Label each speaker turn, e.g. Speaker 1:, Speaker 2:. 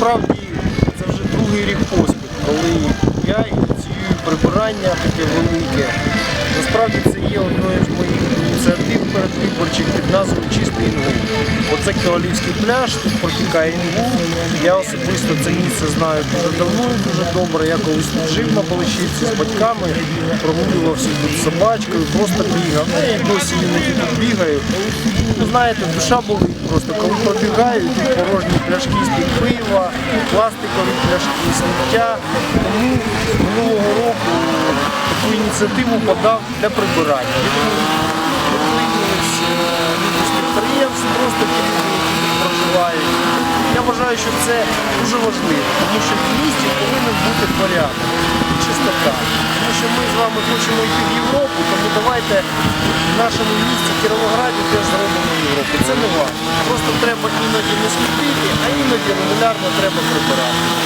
Speaker 1: Насправді це вже другий рік поспіль, коли я ініціюю прибирання таке велике. Насправді це є одною з моїх ініціатив передвиборчих під назвою Чистий Інгул. Оце Ковалівський пляж, тут протікає Інгул. Я особисто це місце знаю дуже давно і дуже добре. Я колись тут жив на Балашівці з батьками, прогулювався тут собачкою, просто бігав. Ну, я досі іноді тут бігаю. Знаєте, душа болить просто, коли пробігаю, тут порожні пляшки з-під пива, пластикові пляшки, сміття. Тому минулого року таку ініціативу подав для прибирання. Е, з. Я вважаю, що це дуже важливо, тому що в місті повинен бути порядок і чистота. Тому що ми з вами хочемо йти в Європу, тому давайте в нашому місті Кіровограді теж зробимо Європу. Це не важко. Просто треба іноді не скупити, а іноді регулярно треба прибирати.